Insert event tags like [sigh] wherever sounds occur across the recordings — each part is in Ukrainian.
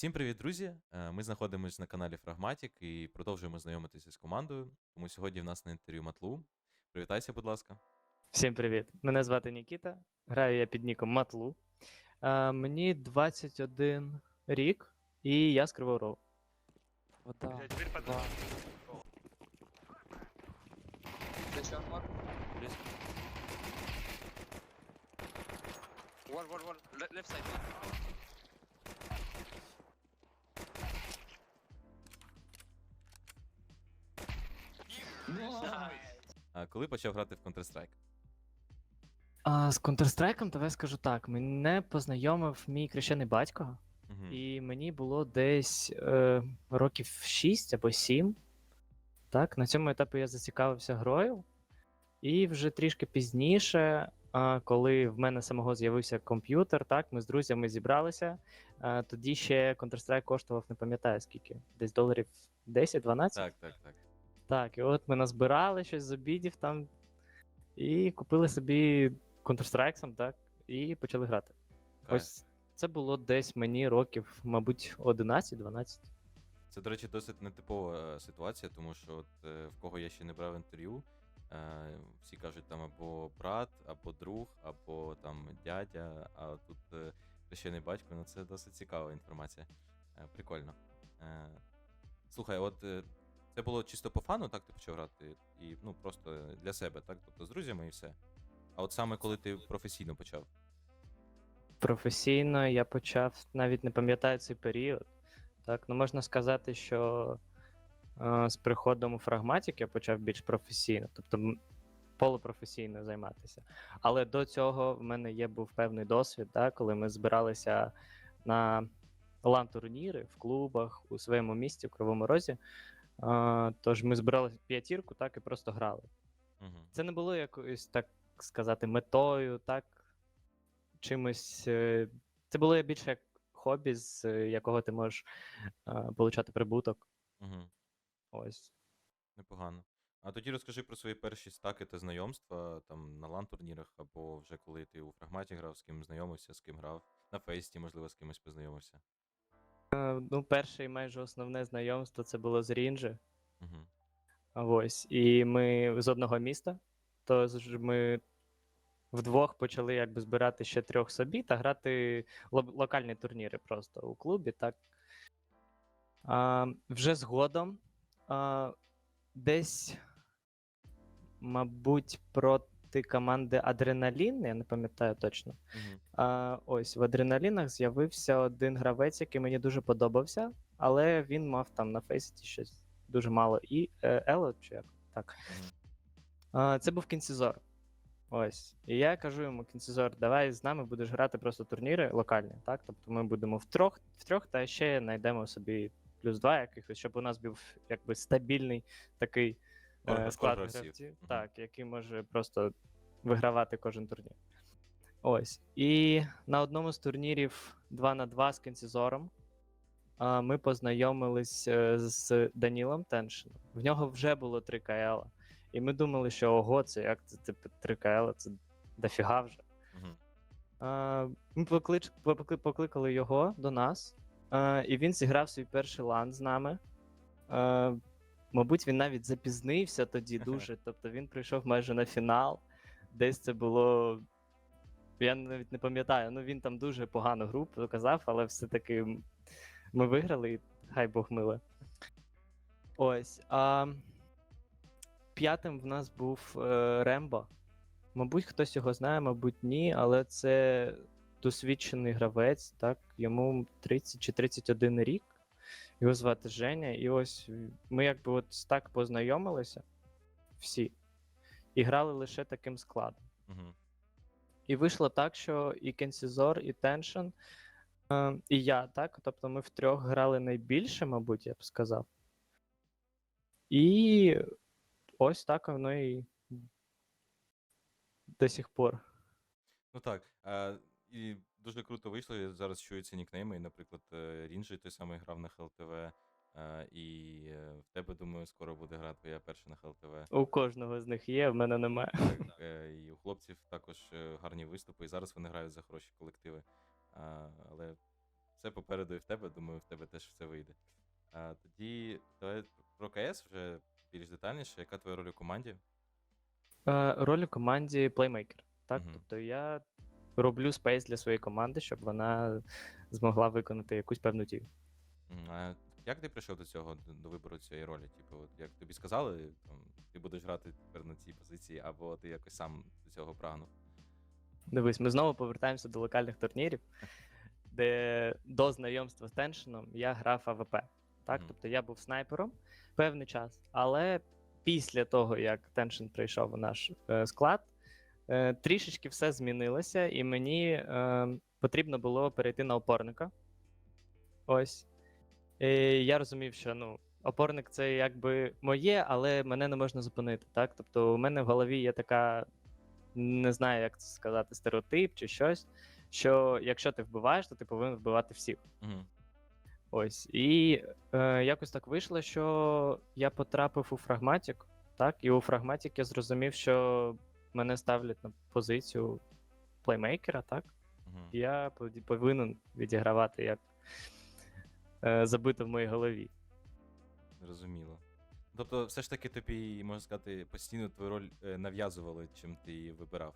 Всім привіт, друзі! Е, Ми знаходимося на каналі Фрагматік і продовжуємо знайомитися з командою. Тому сьогодні в нас на інтерв'ю Матлу. Привітайся, будь ласка. Всім привіт! Мене звати Нікіта. Граю я під ніком Матлу. А, мені 21 рік, і я з Кривого Рогу. Вода. Блядь, дверь под... Да. Зачем, Марк? Близко. One, one, one. Left side. Коли почав грати в Counter-Strike? А, з Counter-Strike, давай скажу так. Мене познайомив мій крещений батько, Угу. і мені було десь е, років 6 або 7. Так, на цьому етапі я зацікавився грою. І вже трішки пізніше, а, коли в мене самого з'явився комп'ютер, так, ми з друзями зібралися. А, тоді ще Counter-Strike коштував, не пам'ятаю скільки, десь доларів 10-12. Так, так, так. Так, і от ми назбирали щось з обідів там і купили собі Counter-Strike, так, і почали грати. Кайф. Ось це було десь мені років, мабуть, 11-12. Це, до речі, досить нетипова е, ситуація, тому що от, е, в кого я ще не брав інтерв'ю, е, всі кажуть там або брат, або друг, або там дядя, а тут е, хрещений батько, ну це досить цікава інформація. Е, Прикольно. Е, Слухай, от е, це було чисто по фану, так ти почав грати, і ну просто для себе, так? Тобто з друзями і все. А от саме коли ти професійно почав. Професійно я почав, навіть не пам'ятаю цей період. Так, ну можна сказати, що е, з приходом у фрагматик я почав більш професійно, тобто полупрофесійно займатися. Але до цього в мене є був певний досвід, так, коли ми збиралися на лан-турніри в клубах у своєму місті, в Кривому Розі. Тож ми збирали п'ятірку, так і просто грали. Угу. Це не було якоюсь, так сказати, метою, так, чимось. е, Це було більше як хобі, з е, якого ти можеш получати прибуток. Угу. Ось. Непогано. А тоді розкажи про свої перші стаки та знайомства там на лан-турнірах, або вже коли ти у фрагматі грав, з ким знайомився, з ким грав, на фейсті, можливо, з кимось познайомився. Е, Ну, перше і майже основне знайомство це було з Рінджі. Угу. А Ось. І ми з одного міста. Тож ми вдвох почали якби збирати ще трьох собі та грати ло- локальні турніри просто у клубі, так. А, вже згодом а, десь, мабуть, проти команди Адреналін, я не пам'ятаю точно. Угу. А, ось в адреналінах з'явився один гравець, який мені дуже подобався, але він мав там на фейсіті щось дуже мало. І е, Ело, чи як? Так. Мгм. А, це був кінцізор. Ось. І я кажу йому, кінцізор, давай з нами будеш грати просто турніри локальні, так? Тобто ми будемо втрьох, втрьох та ще знайдемо собі плюс два якихось, щоб у нас був якби стабільний такий е, склад гравців. так, який може просто вигравати кожен турнір. Ось. І на одному з турнірів 2 на 2 з кінцізором ми познайомились е, з Данілом Теншином. В нього вже було 3 КЛ. І ми думали, що ого, це як це типу 3 КЛ, це дофіга вже. Угу. Ми поклич, покликали його до нас, і він зіграв свій перший лан з нами. Мабуть, він навіть запізнився тоді дуже. Тобто він прийшов майже на фінал. Десь це було. Я навіть не пам'ятаю. Ну він там дуже погану гру показав, але все-таки ми виграли, і хай Бог миле. Ось. А... П'ятим в нас був е, Рембо. Мабуть, хтось його знає, мабуть, ні, але це досвідчений гравець, так, йому 30 чи 31 рік. Його звати Женя, і ось ми якби от так познайомилися всі і грали лише таким складом. Угу. І вийшло так, що і Кенсізор, і Теншн, е, і я, так. Тобто ми втрьох грали найбільше, мабуть, я б сказав. І ось так воно і до сих пор. Ну так. А, і дуже круто вийшло. я Зараз чуються нікнейми. І, наприклад, е, Рінджі той самий грав на ХЛТВ. е, І е, в тебе, думаю, скоро буде гра твоя перша на ХЛТВ. У кожного з них є, в мене немає. Так, [laughs] е, і у хлопців також гарні виступи, і зараз вони грають за хороші колективи. Але все попереду і в тебе. Думаю, в тебе теж все вийде. Тоді давай про КС вже більш детальніше. Яка твоя роль у команді? Роль у команді плеймейкер. Так, Мгм. тобто я роблю спейс для своєї команди, щоб вона змогла виконати якусь певну дію. А як ти прийшов до цього, до, вибору цієї ролі? Типу, от як тобі сказали, там, ти будеш грати тепер на цій позиції, або ти якось сам до цього прагнув? Дивись, ми знову повертаємося до локальних турнірів, [laughs] де до знайомства з Теншином я грав АВП. Так, Мгм. тобто я був снайпером певний час, але після того, як Теншин прийшов у наш е, склад, трішечки все змінилося, і мені е, потрібно було перейти на опорника. Ось. І я розумів, що ну, опорник це якби моє, але мене не можна зупинити. Так? Тобто, у мене в голові є така, не знаю, як це сказати, стереотип чи щось, що якщо ти вбиваєш, то ти повинен вбивати всіх. Угу. Ось. І е, якось так вийшло, що я потрапив у фрагматик, так, і у фрагматик я зрозумів, що мене ставлять на позицію плеймейкера, так. Угу. Я повинен відігравати як е, забито в моїй голові. Зрозуміло. Тобто, все ж таки тобі, можна сказати, постійно твою роль е, нав'язували, чим ти її вибирав,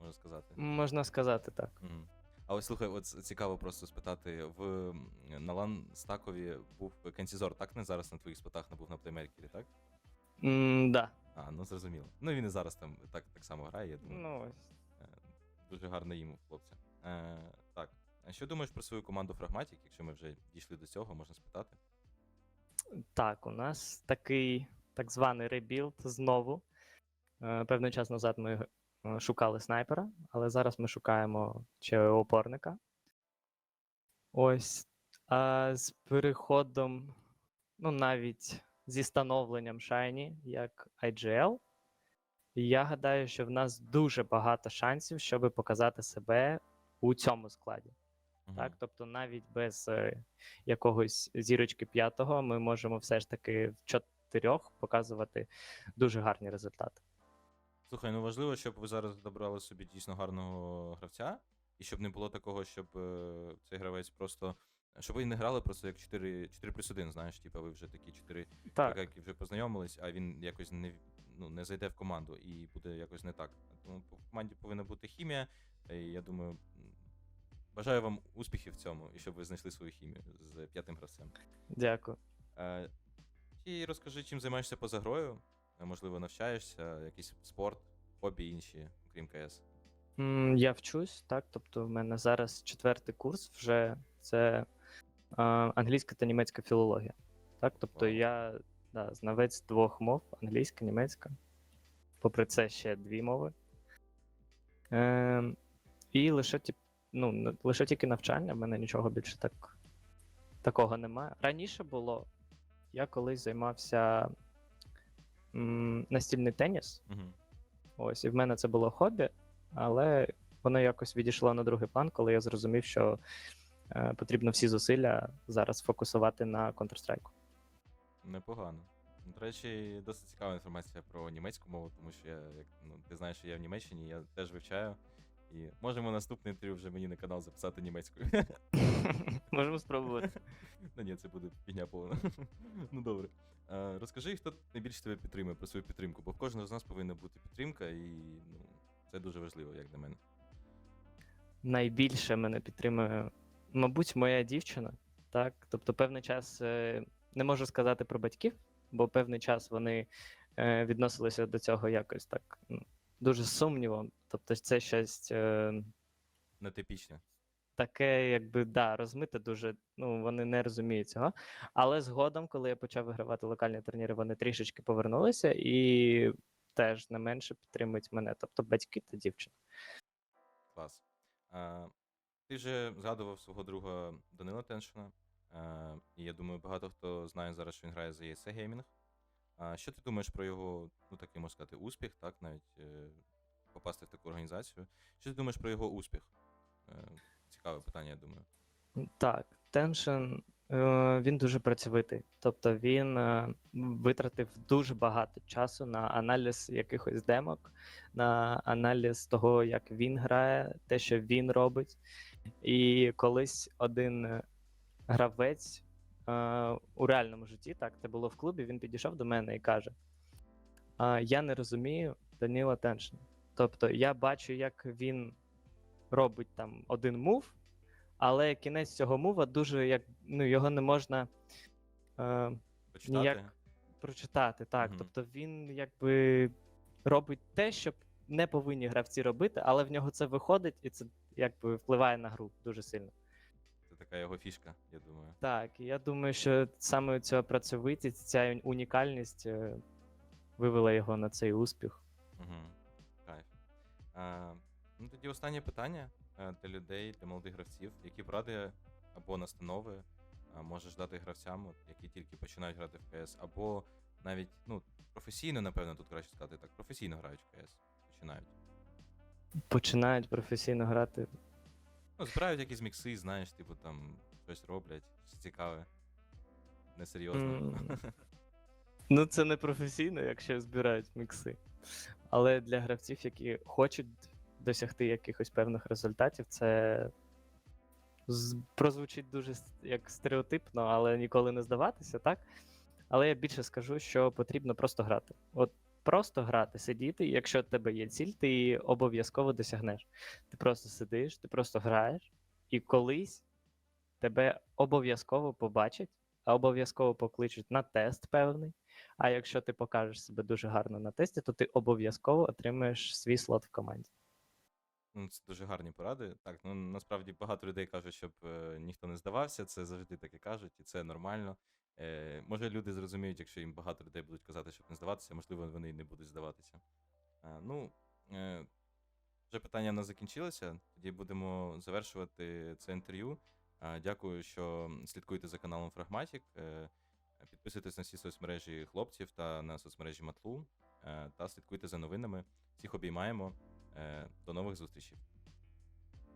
можна сказати. Можна сказати так. А ось слухай, от цікаво просто спитати: в на Лан Стакові був Кенсізор, так не зараз на твоїх спотах не був на плеймейкері, так? М, да. А, ну зрозуміло. Ну він і зараз там так, так само грає, я думаю. Ну, ось. Е, Дуже гарно їм, у хлопця. Е, так. А що думаєш про свою команду Фрагматік, якщо ми вже дійшли до цього, можна спитати? Так, у нас такий так званий ребілд знову. Е, Певний час назад ми е, шукали снайпера, але зараз ми шукаємо ще опорника. Ось. А з переходом, ну навіть зі становленням Shiny як IGL, я гадаю, що в нас дуже багато шансів, щоб показати себе у цьому складі. Мгм. Так, тобто навіть без е, якогось зірочки п'ятого ми можемо все ж таки в чотирьох показувати дуже гарні результати. Слухай, ну важливо, щоб ви зараз добрали собі дійсно гарного гравця, і щоб не було такого, щоб е, цей гравець просто. Щоб ви не грали просто як 4, 4 плюс 1, знаєш, типу ви вже такі 4 Так, як вже познайомились, а він якось не, ну, не зайде в команду і буде якось не так. Тому в команді повинна бути хімія. І я думаю, бажаю вам успіхів в цьому, і щоб ви знайшли свою хімію з п'ятим гравцем. дякую. Е, і розкажи, чим займаєшся поза грою? Е, Можливо, навчаєшся, якийсь спорт, хобі інші, окрім КС. Я вчусь, так. Тобто, в мене зараз четвертий курс вже це англійська та німецька філологія. Так, тобто я да, знавець двох мов: англійська, німецька. Попри це ще дві мови. Е, і лише, ну, лише тільки навчання, в мене нічого більше так, такого немає. Раніше було, я колись займався м, настільний теніс. Угу. Ось, і в мене це було хобі, але воно якось відійшло на другий план, коли я зрозумів, що потрібно всі зусилля зараз фокусувати на Counter-Strike. Непогано. До речі, досить цікава інформація про німецьку мову, тому що я, як ну, ти знаєш, що я в Німеччині, я теж вивчаю. І можемо наступне інтерв'ю вже мені на канал записати німецькою. [laughs] Можемо спробувати. [laughs] Ну ні, це буде фігня повна. [laughs] ну добре. А, розкажи, хто найбільше тебе підтримує про свою підтримку, бо в кожного з нас повинна бути підтримка, і ну, це дуже важливо, як для мене. Найбільше мене підтримує, мабуть, моя дівчина. Так, тобто, певний час е, не можу сказати про батьків, бо певний час вони е, відносилися до цього якось так ну, дуже сумнівом. Тобто, це щось. Е, Нетипічне. таке, якби да, розмите дуже. Ну вони не розуміють цього. Але згодом, коли я почав вигравати локальні турніри, вони трішечки повернулися і теж не менше підтримують мене. Тобто батьки та дівчина. Клас. А, ти вже згадував свого друга Данила Теншина. А, і я думаю, багато хто знає зараз, що він грає за ESC Gaming. А що ти думаєш про його, ну такий можна сказати, успіх, так, навіть е, попасти в таку організацію? Що ти думаєш про його успіх? Е, цікаве питання, я думаю. Так, Теншин е, він дуже працьовитий. Тобто він е, витратив дуже багато часу на аналіз якихось демок, на аналіз того, як він грає, те, що він робить. І колись один е, гравець е, у реальному житті, так, це було в клубі, він підійшов до мене і каже: Я не розумію Даніла Теншина. Тобто я бачу, як він робить там один мув, але кінець цього мува дуже як ну, його не можна е, Почитати? ніяк прочитати. Так. Мгм. Тобто він якби робить те, що не повинні гравці робити, але в нього це виходить, і це якби впливає на гру дуже сильно. Це така його фішка, я думаю. Так, і я думаю, що саме ця працьовитість, ця унікальність е, вивела його на цей успіх. Угу. Кайф. А, ну тоді останнє питання е, для людей, для молодих гравців. Які поради або настанови можеш дати гравцям, які тільки починають грати в КС, або навіть ну, професійно, напевно, тут краще сказати так, професійно грають в КС. Починають. Починають професійно грати. Ну, збирають якісь мікси, знаєш, типу там щось роблять, щось цікаве. Несерйозно. М. [laughs] Ну, це не професійно, якщо збирають мікси. Але для гравців, які хочуть досягти якихось певних результатів, це з- прозвучить дуже с- як стереотипно, але ніколи не здаватися, так? Але я більше скажу, що потрібно просто грати. От просто грати, сидіти, якщо в тебе є ціль, ти її обов'язково досягнеш. Ти просто сидиш, ти просто граєш, і колись тебе обов'язково побачать, а обов'язково покличуть на тест певний. А якщо ти покажеш себе дуже гарно на тесті, то ти обов'язково отримаєш свій слот в команді. Ну, це дуже гарні поради. Так, ну насправді багато людей кажуть, щоб е, ніхто не здавався, це завжди таке кажуть, і це нормально. Е, може, люди зрозуміють, якщо їм багато людей будуть казати, щоб не здаватися, можливо, вони й не будуть здаватися. Е, ну, е, вже питання в нас закінчилося. Тоді будемо завершувати це інтерв'ю. Е, дякую, що слідкуєте за каналом Фрагматік. Е, підписуйтесь на всі соцмережі хлопців та на соцмережі Матлу. Е, та слідкуйте за новинами. Всіх обіймаємо. Е, До нових зустрічей.